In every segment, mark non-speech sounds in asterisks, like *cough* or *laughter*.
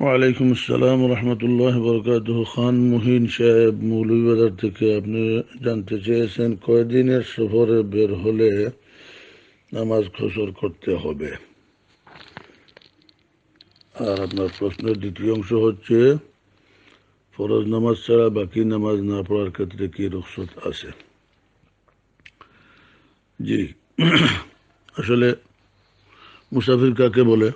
ওয়ালাইকুম আসসালাম রহমতুল্লাহ বরকাত খান মুহিন সাহেব মৌলভীবাজার থেকে আপনি জানতে চেয়েছেন, কয়দিনের সফরে বের হলে নামাজ খসর করতে হবে? আর আপনার প্রশ্নের দ্বিতীয় অংশ হচ্ছে, ফরজ নামাজ ছাড়া বাকি নামাজ না পড়ার ক্ষেত্রে কি রুখসত আছে? জি। *clears throat* আসলে মুসাফির কাকে বলে?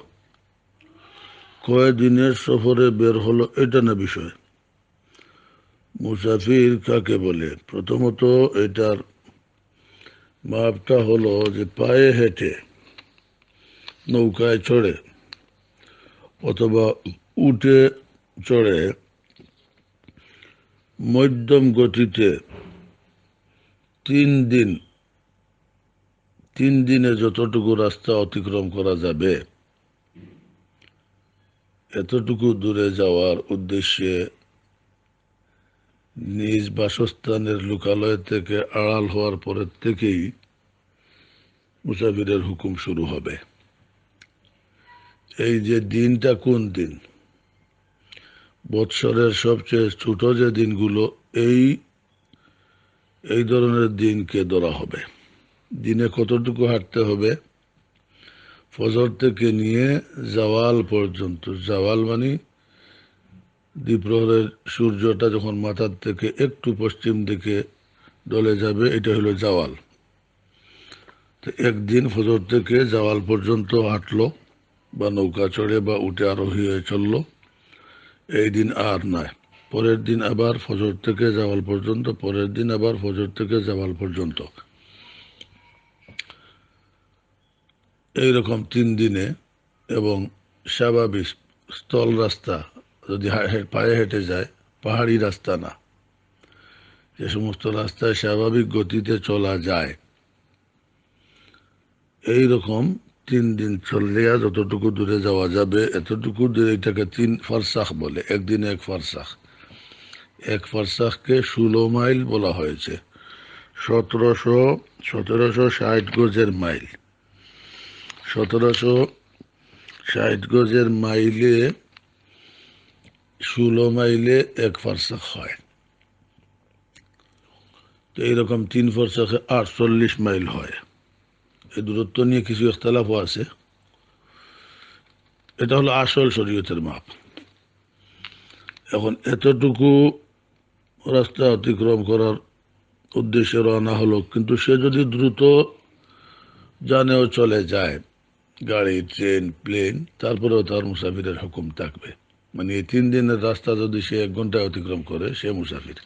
কয়দিনের সফরে বের হলো, এটা না বিষয়। মুসাফির কাকে বলে? প্রথমত এটার মাপটা হলো যে পায়ে হেঁটে নৌকায় চড়ে অথবা উঠে চড়ে মধ্যম গতিতে তিন দিন, তিন দিনে যতটুকু রাস্তা অতিক্রম করা যাবে এতটুকু দূরে যাওয়ার উদ্দেশ্যে নিজ বাসস্থানের লোকালয় থেকে আড়াল হওয়ার পরের থেকেই মুসাফিরের হুকুম শুরু হবে। এই যে দিনটা কোন দিন? বৎসরের সবচেয়ে ছোট যে দিনগুলো, এই এই ধরনের দিনকে ধরা হবে। দিনে কতটুকু হাঁটতে হবে? ফজর থেকে নিয়ে জাওয়াল পর্যন্ত, জাওয়াল মানে দ্বীপ্রহরের সূর্যটা যখন মাথার থেকে একটু পশ্চিম দিকে ডলে যাবে, এটা হলো জাওয়াল। তো একদিন ফজর থেকে জাওয়াল পর্যন্ত হাঁটলো বা নৌকা চড়ে বা উঠে আরোহী হয়ে চলল, এই দিন আর নাই পরের দিন আবার ফজর থেকে জাওয়াল পর্যন্ত, পরের দিন আবার ফজর থেকে জাওয়াল পর্যন্ত। এইরকম তিন দিনে এবং স্বাভাবিক স্থল রাস্তা যদি পায়ে হেঁটে যায়, পাহাড়ি রাস্তা না। যে সমস্ত রাস্তায় স্বাভাবিক গতিতে চলা যায়। এই রকম তিন দিন চললে যতটুকু দূরে যাওয়া যাবে, এতটুকু দূরে এটাকে তিন ফারসাখ বলে, একদিনে এক ফারসাখ। এক ফারসাখকে ষোলো মাইল বলা হয়েছে। সতেরোশো সতেরোশো ষাট গজের মাইল। সতেরোশো ষাট গজের মাইলে, ষোলো মাইলে এক ফারসাখ হয়। তো এইরকম তিন ফারসাখে আটচল্লিশ মাইল হয়। এই দূরত্ব নিয়ে কিছু ইখতলাফও আছে। এটা হলো আসল শরীয়তের মাপ। এখন এতটুকু রাস্তা অতিক্রম করার উদ্দেশ্যে রওনা হলো, কিন্তু সে যদি দ্রুত জানেও চলে যায় গাড়ি, ট্রেন, প্লেন, তারপরেও তার মুসাফিরের হুকুম থাকবে। মানে এই তিন দিনের রাস্তা যদি সে এক ঘন্টায় অতিক্রম করে, সে মুসাফির।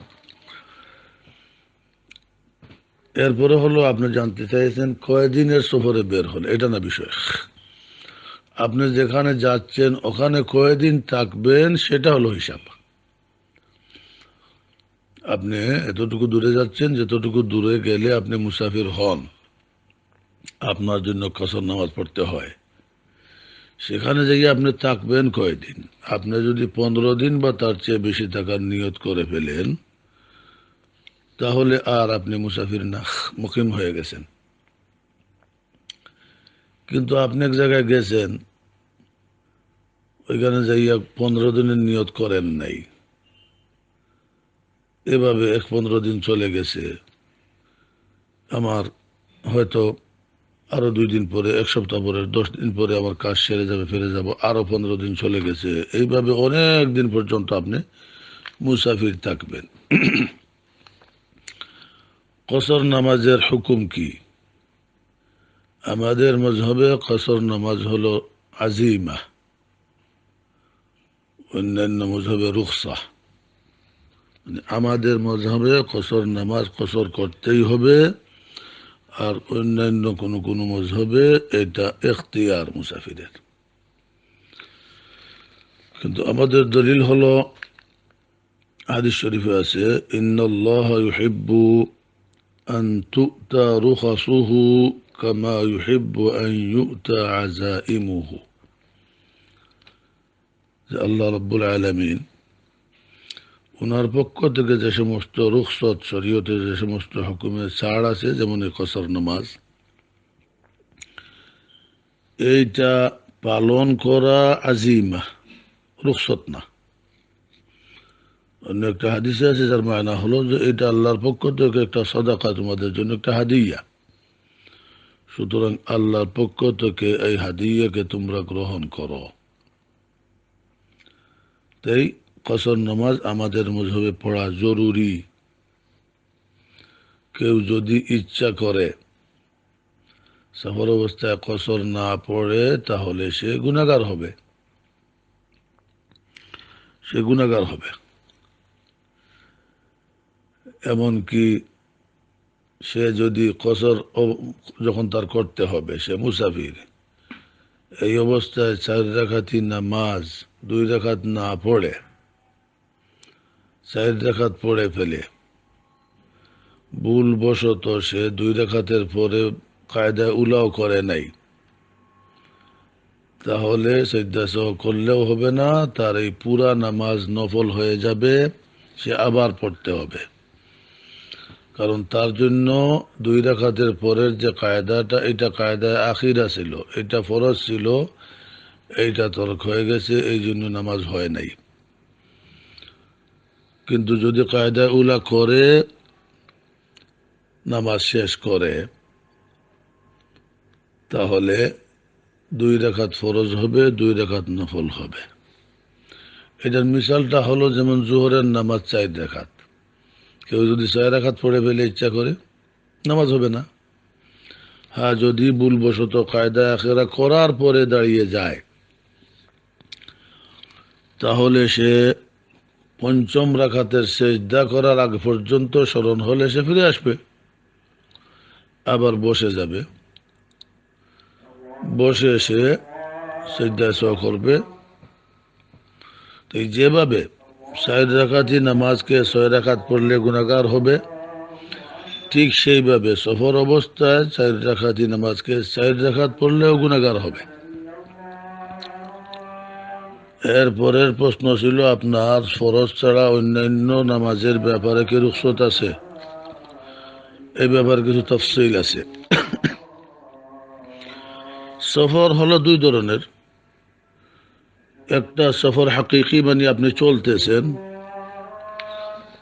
এরপরে হলো, আপনি জানতে চাইছেন কয়দিনের সফরে বের হল এটা না বিষয়। আপনি যেখানে যাচ্ছেন, ওখানে কয়দিন থাকবেন, সেটা হলো হিসাব। আপনি এতটুকু দূরে যাচ্ছেন, যতটুকু দূরে গেলে আপনি মুসাফির হন। আপনার জন্য কসর নামাজ পড়তে হয়। সেখানে যাই আপনি থাকবেন কয়দিন? আপনি যদি পনেরো দিন বা তার চেয়ে বেশি থাকার নিয়ত করে ফেলেন, তাহলে আর আপনি মুসাফির না মুখিম হয়ে গেছেন। কিন্তু আপনি এক জায়গায় গেছেন, ওইখানে যাইয়া পনেরো দিনের নিয়ত করেন নাই। এভাবে এক পনেরো দিন চলে গেছে। আমার হয়তো আরও দুই দিন পরে, এক সপ্তাহ পরে, দশ দিন পরে আমার কাজ সেরে যাবে, ফিরে যাব, আরও পনেরো দিন চলে গেছে। এইভাবে অনেক দিন পর্যন্ত আপনি মুসাফির থাকবেন। কসর নামাজের হুকুম কি? আমাদের মজহবে কসর নামাজ হলো আজিমা, অন্যান্য মজহবে রুখসা। আমাদের মজহবে কসর নামাজ কসর করতেই হবে। আর অন্যান্য কোনো কোনো মজহবে এটা এখতিয়ার মুসাফিরের কিন্তু আমাদের দলিল হলো, হাদিস শরীফে আছে, ইন্নাল্লাহ ইউহিব্বু আন তু'তা রুখাসুহু কামা ইউহিব্বু আন ইউ'তা আযাইমুহু। আল্লাহ রাব্বুল আলামিন ওনার পক্ষ থেকে যে সমস্ত রুখসত শরীয়তে যে সমস্ত হুকুমের ছাড় আছে, যেমন কসর নামাজ, এইটা পালন করা আজিমা, রুখসত না। অন্য একটা হাদিসে আছে, যার মায়না হলো যে এটা আল্লাহর পক্ষ থেকে একটা সদাকা তোমাদের জন্য একটা হাদিয়া। সুতরাং আল্লাহর পক্ষ থেকে এই হাদিয়াকে তোমরা গ্রহণ করো। তাই কসর নামাজ আমাদের মজহবে পড়া জরুরি। কেউ যদি ইচ্ছা করে সফর অবস্থায় কসর না পড়ে, তাহলে সে গুণাগার হবে। সে গুণাগার হবে। এমনকি সে যদি কসর যখন তার করতে হবে, সে মুসাফির। এই অবস্থায় চার রাখাতি নামাজ, দুই রাখাত না পড়ে চার রেখাত পড়ে ফেলে। ভুল বশত সে দুই রেখাতের পরে কায়দায় উলাও করে নাই। তাহলে সহ করলেও হবে না, তার এই পুরা নামাজ নফল হয়ে যাবে, সে আবার পড়তে হবে। কারণ তার জন্য দুই রাখাতের পরের যে কায়দাটা, এটা কায়দায় আখিরা ছিল, এটা ফরজ ছিল, এইটা তর্ক হয়ে গেছে, এই জন্য নামাজ হয় নাই। কিন্তু যদি কায়দা উলা করে, নামাজ শেষ করে, তাহলে দুই রেখাত ফরজ হবে, দুই রেখাত নফল হবে। এটার মিশালটা হলো যেমন জোহরের নামাজ চাই রেখাত। কেউ যদি ছয় রেখাত পড়ে ফেলে ইচ্ছা করে, নামাজ হবে না। হ্যাঁ যদি ভুলবশত কায়দা আখেরা করার পরে দাঁড়িয়ে যায়, তাহলে সে পঞ্চম রাখাতের সেজদা করার আগ পর্যন্ত স্মরণ হলে সে ফিরে আসবে। আবার বসে যাবে। বসে সে সেজদা স করবে। তো যেভাবে সাইড রাখাতি নামাজকে ছয় রাখাত পড়লে গুণাগার হবে, ঠিক সেইভাবে সফর অবস্থায় চার রাখাতি নামাজকে চার রাখাত পড়লেও গুণাগার হবে। এর পরের প্রশ্ন ছিল, আপনার ফরজ ছাড়া অন্যান্য নামাজের ব্যাপারে কি রুখসত আছে? এই ব্যাপারে কিছু তফসিল আছে। সফর হলো দুই ধরনের। একটা সফর হাকিকি মানে আপনি চলতেছেন,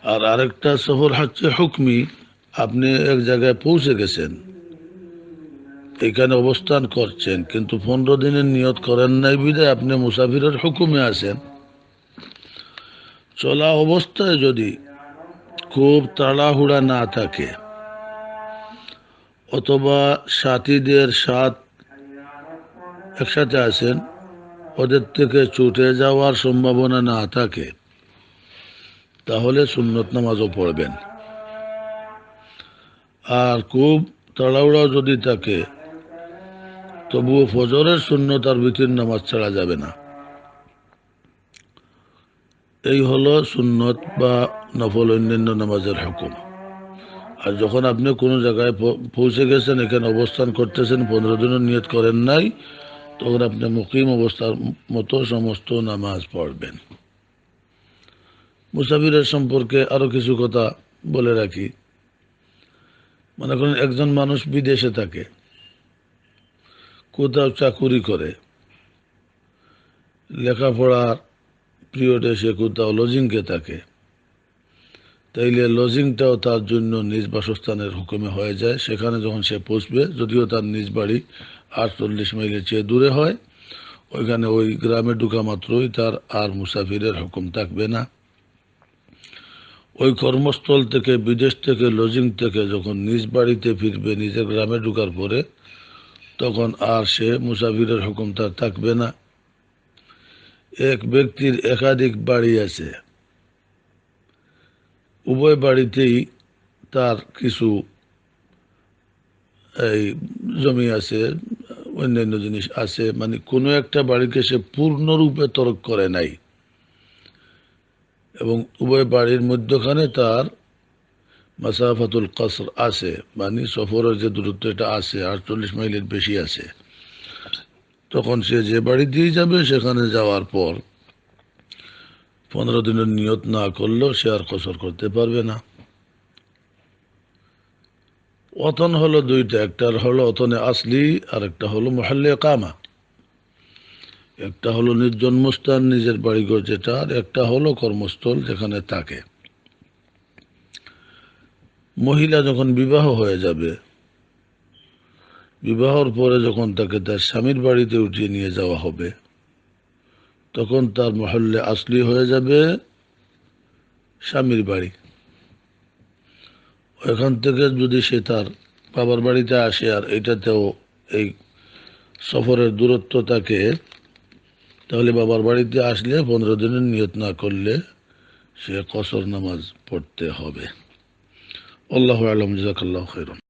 আর আরেকটা সফর হচ্ছে হুকমি, আপনি এক জায়গায় পৌঁছে গেছেন। এখানে অবস্থান করছেন, কিন্তু পনেরো দিনের নিয়ত করেন নাই বিদায় আপনি মুসাফিরের হুকুমে আছেন। চলা অবস্থায় যদি খুব তাড়াহুড়া না থাকে, অথবা সাথীদের সাথ একসাথে আছেন, ওদের থেকে ছুটে যাওয়ার সম্ভাবনা না থাকে, তাহলে সুন্নত নামাজও পড়বেন। আর খুব তাড়াহুড়া যদি থাকে তবুও ফজরের শূন্যতার ভিতর নামাজ ছাড়া যাবে না। এই হলো সুন্নত বা নফল অন্যান্য নামাজের হুকুম। আর যখন আপনি কোনো জায়গায় পৌঁছে গেছেন, এখানে অবস্থান করতেছেন, পনেরো দিনের নিয়ত করেন নাই, তখন আপনি মুকিম অবস্থার মতো সমস্ত নামাজ পড়বেন। মুসাফিরের সম্পর্কে আরও কিছু কথা বলে রাখি। মনে করেন একজন মানুষ বিদেশে থাকে। কোথাও চাকুরি করে। লেখাপড়ার পিরিয়ডে সে কোথাও লজিংকে থাকে। তাইলে লজিংটাও তার জন্য নিজ বাসস্থানের হুকুমে হয়ে যায়। সেখানে যখন সে পৌঁছবে, যদিও তার নিজ বাড়ি আটচল্লিশ মাইলের চেয়ে দূরে হয়, ওইখানে ওই গ্রামে ঢুকা মাত্রই তার আর মুসাফিরের হুকুম থাকবে না। ওই কর্মস্থল থেকে, বিদেশ থেকে, লজিং থেকে যখন নিজ বাড়িতে ফিরবে, নিজের গ্রামে ঢুকার পরে তখন আর সে মুসাফিরের হুকুম তার থাকবে না। এক ব্যক্তির একাধিক বাড়ি আছে। উভয় বাড়িতেই তার কিছু এই জমি আছে, অন্যান্য জিনিস আছে। মানে কোনো একটা বাড়িকে সে পূর্ণরূপে তরক করে নাই। এবং উভয় বাড়ির মধ্যখানে তার মাসাফাতুল কসর আছে মানে সফরের যে দূরত্ব এটা আছে, আটচল্লিশ মাইলের বেশি আছে। তখন সে যে বাড়ি দিয়ে যাবে, সেখানে যাওয়ার পর পনেরো দিনের নিয়ত না করলেও সে আর কসর করতে পারবে না। অতন হলো দুইটা, একটা হলো অতনে আসলি, আর একটা হলো মহল্লে কামা একটা হলো নিজ জন্মস্থান নিজের বাড়িঘর যেটা, আর একটা হলো কর্মস্থল যেখানে থাকে। মহিলা যখন বিবাহ হয়ে যাবে, বিবাহর পরে যখন তাকে তার স্বামীর বাড়িতে উঠিয়ে নিয়ে যাওয়া হবে, তখন তার মহল্লে আসলি হয়ে যাবে স্বামীর বাড়ি। ওখান থেকে যদি সে তার বাবার বাড়িতে আসে আর এটাতেও এই সফরের দূরত্ব থাকে, তাহলে বাবার বাড়িতে আসলে পনেরো দিনের নিয়ত না করলে সে কসর নামাজ পড়তে হবে। والله أعلم جزاك الله خيرا.